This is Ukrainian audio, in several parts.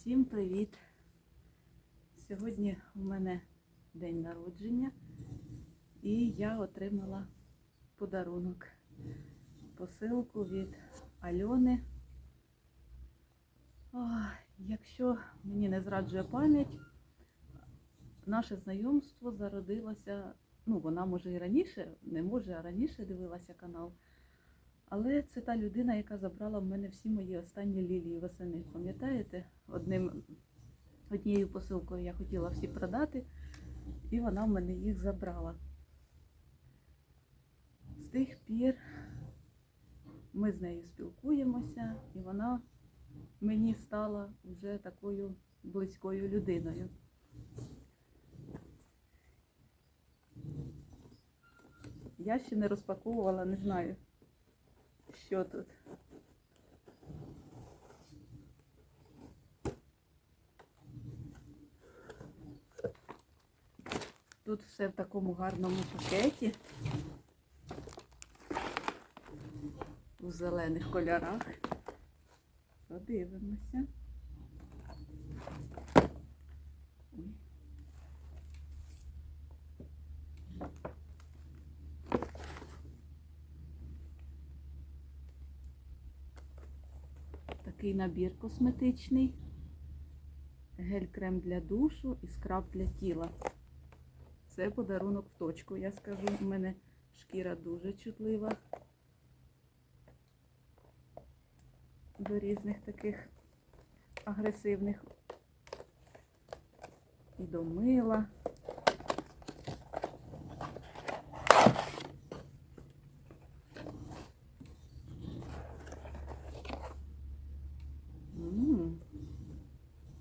Всім привіт! Сьогодні у мене день народження і я отримала подарунок. Посилку від Альони. Ой, якщо мені не зраджує пам'ять, наше знайомство зародилося, ну вона може і раніше, не може, а раніше дивилася канал. Але це та людина, яка забрала в мене всі мої останні лілії восени. Пам'ятаєте? Одним, однією посилкою я хотіла всі продати, і вона в мене їх забрала. З тих пір ми з нею спілкуємося, і вона мені стала вже такою близькою людиною. Я ще не розпаковувала, не знаю, що тут. Тут все в такому гарному пакеті. У зелених кольорах. Подивимося. Такий набір косметичний. Гель-крем для душу і скраб для тіла. Це подарунок в точку, я скажу. У мене шкіра дуже чутлива до різних таких агресивних і до мила. М.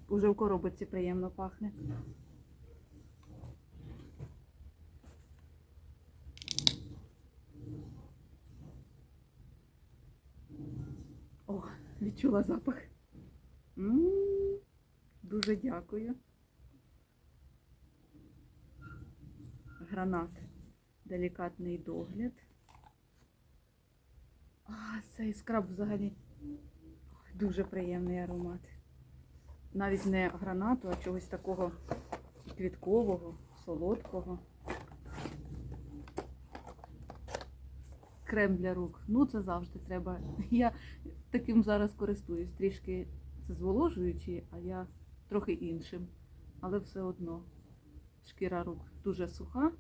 Уже в коробочці приємно пахне. О, відчула запах. М, Дуже дякую. Гранат. Делікатний догляд. А, цей скраб взагалі дуже приємний аромат. Навіть не гранату, а чогось такого квіткового, солодкого. Крем для рук. Ну, це завжди треба. Я таким зараз користуюсь. Трішки це зволожуючий, а я трохи іншим. Але все одно шкіра рук дуже суха.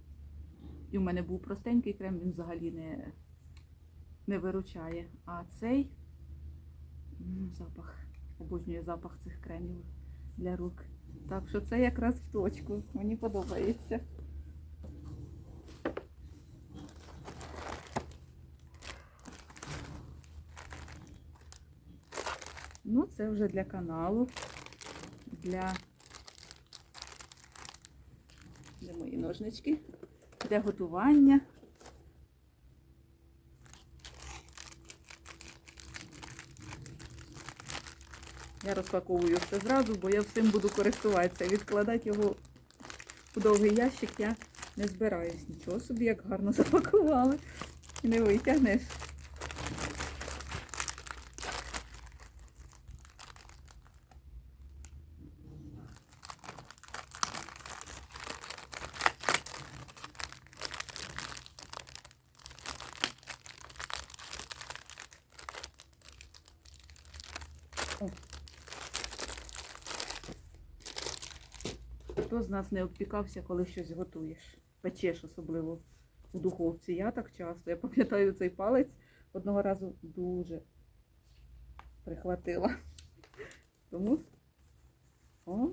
І в мене був простенький крем, він взагалі не, не виручає. А цей запах. Обожнюю запах цих кремів для рук. Так що це якраз в точку. Мені подобається. Ну, це вже для каналу, для, для мої ножнички, для готування. Я розпаковую все зразу, бо я всім буду користуватися. Відкладати його у довгий ящик я не збираюсь. Нічого собі, як гарно запакували. І не витягнеш. Хто з нас не обпікався, коли щось готуєш? Печеш особливо у духовці. Я так часто. Я пам'ятаю цей палець одного разу дуже прихватила. Тому О,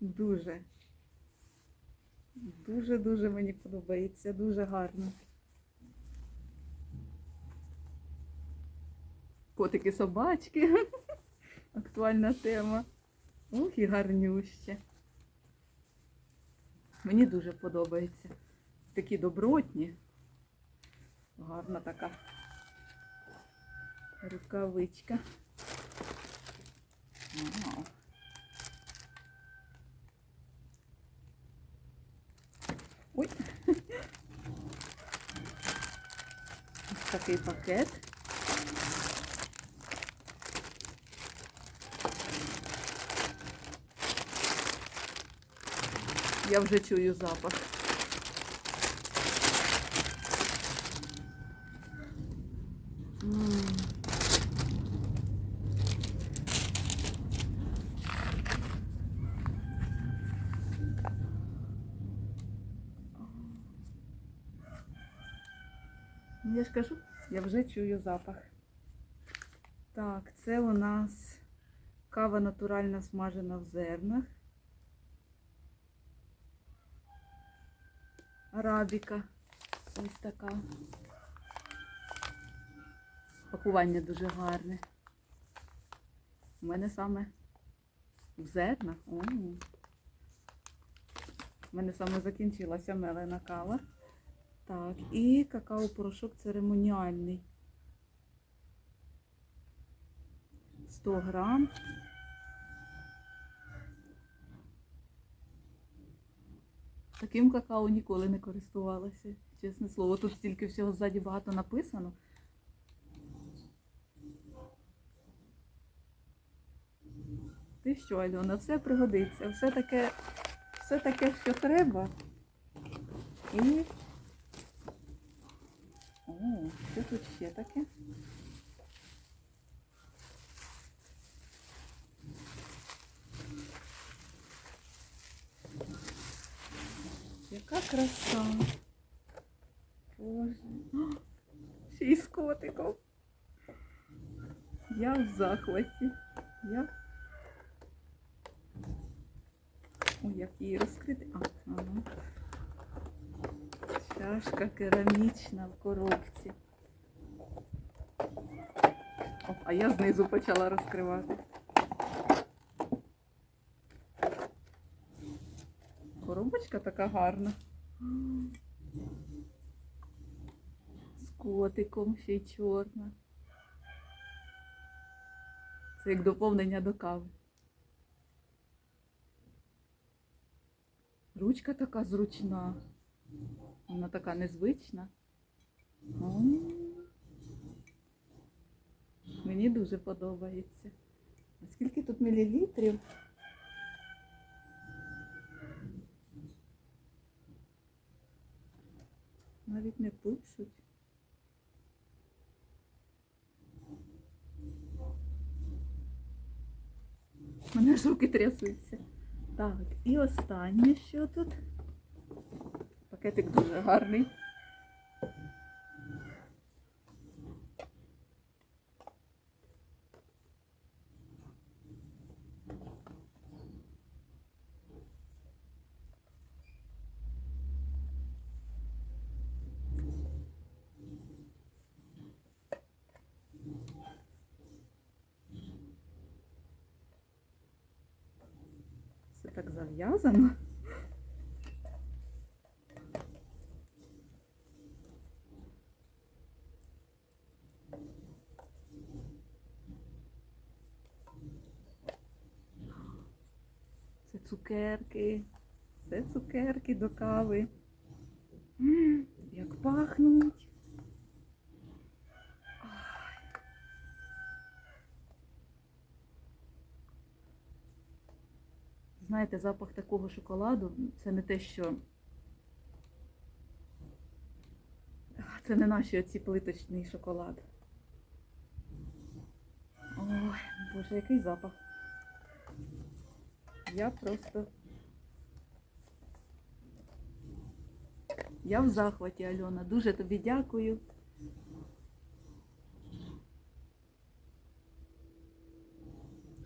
дуже. Дуже-дуже мені подобається, дуже гарно. Котики собачки. Актуальна тема. Ох, і гарнюще. Мені дуже подобається. Такі добротні. Гарна така рукавичка. Вау. Ой. Ось такий пакет. Я вже чую запах. Я ж кажу, я вже чую запах. Так, це у нас кава натуральна смажена в зернах. Арабіка. Ось така. Пакування дуже гарне. У мене саме в. О. У мене саме закінчилася мелена кава. Так, і какао-порошок церемоніальний. 100 грам. Таким какао ніколи не користувалася, чесне слово. Тут стільки всього ззаді багато написано. Ти що, Альона, все пригодиться, все таке, все таке, що треба. І. О, що тут ще таке? Яка краса. Боже. О, Ще й з котиком. Я в захваті. Я. Ой, як її розкрити. А, ага. Чашка керамічна в коробці. Оп, а я знизу почала розкривати. Коробочка така гарна. З котиком ще й чорна. Це як доповнення до кави. Ручка така зручна. Вона така незвична. Мені дуже подобається. А скільки тут мілілітрів? Навіть не пишуть. У мене ж руки трясуться. Так, і останнє, що тут? Пакетик дуже гарний. Так зав'язано. Це цукерки. Це цукерки до кави. М, Як пахнуть. Знаєте, запах такого шоколаду це не те, що. Це не наші оці плиточний шоколад. Ой, боже, який запах. Я просто. Я в захваті, Альона. Дуже тобі дякую.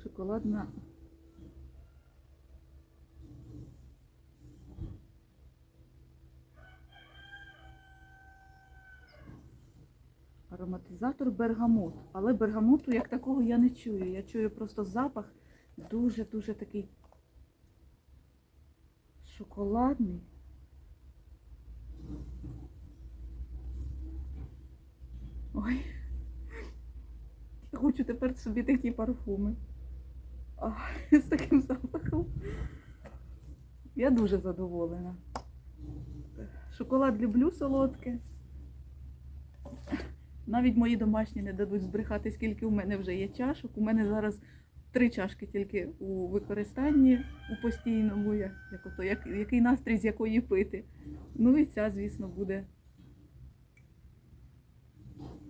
Шоколадна. Ароматизатор бергамот. Але бергамоту як такого я не чую. Я чую просто запах дуже-дуже такий шоколадний. Ой. Я хочу тепер собі такі парфуми. А, з таким запахом. Я дуже задоволена. Шоколад люблю солодке. Навіть мої домашні не дадуть збрехати, скільки у мене вже є чашок. У мене зараз три чашки тільки у використанні у постійному, як, як ото, як, який настрій з якої пити. Ну і ця, звісно, буде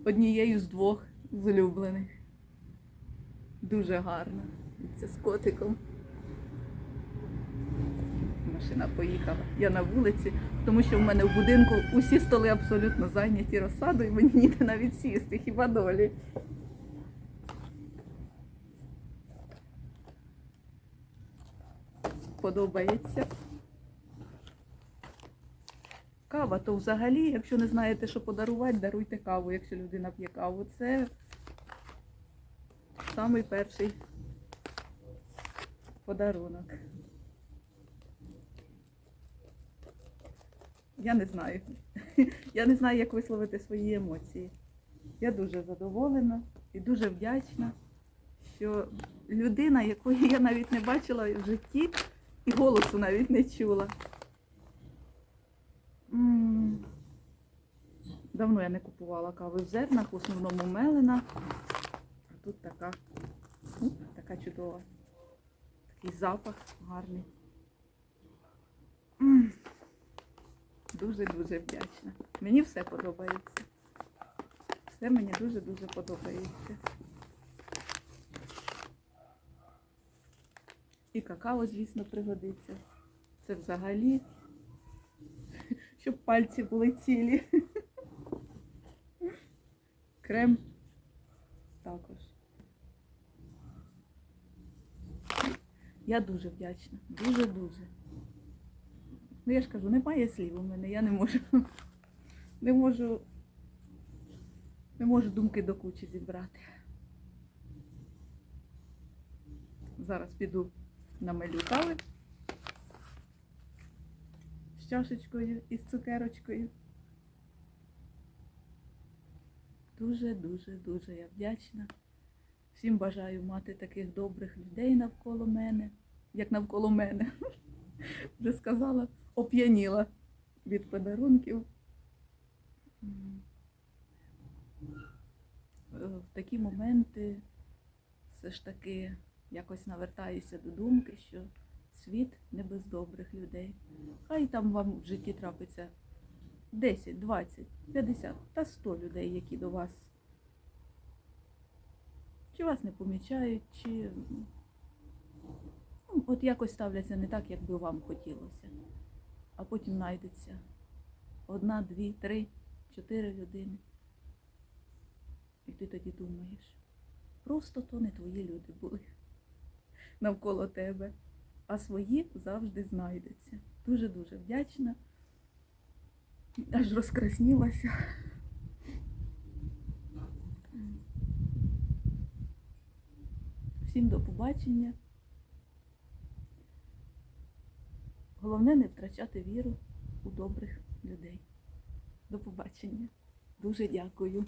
однією з двох з улюблених. Дуже гарна. Це з котиком. Машина поїхала. Я на вулиці, тому що в мене в будинку усі столи абсолютно зайняті розсадою, мені ніде навіть сісти, хіба долі. Подобається. Кава, то взагалі, якщо не знаєте, що подарувати, даруйте каву, якщо людина п'є каву. Це самий перший подарунок. Я не знаю. Я не знаю, як висловити свої емоції. Я дуже задоволена і дуже вдячна, що людина, якої я навіть не бачила в житті, і голосу навіть не чула. Давно я не купувала кави в зернах, в основному мелена. А тут така, ну, така чудова. Такий запах гарний. Дуже-дуже вдячна. Мені все подобається. Все мені дуже-дуже подобається. І какао, звісно, пригодиться. Це взагалі, щоб пальці були цілі. Крем також. Я дуже вдячна. Дуже-дуже. Ну я ж кажу, немає слів у мене, я не можу. Не можу. Не можу думки до кучі зібрати. Зараз піду намелю кави з чашечкою і з цукерочкою. Дуже, дуже, дуже я вдячна. Всім бажаю мати таких добрих людей навколо мене, як навколо мене. Вже сказала, оп'яніла від подарунків. Е, В такі моменти все ж таки якось навертаюся до думки, що світ не без добрих людей. Хай там вам в житті трапиться 10, 20, 50 та 100 людей, які до вас чи вас не помічають, чи ну, от якось ставляться не так, як би вам хотілося. А потім знайдеться одна, дві, три, чотири людини. І ти тоді думаєш, просто то не твої люди були навколо тебе, а свої завжди знайдуться. Дуже-дуже вдячна. Аж розкраснілася. Всім до побачення. Головне не втрачати віру у добрих людей. До побачення. Дуже дякую.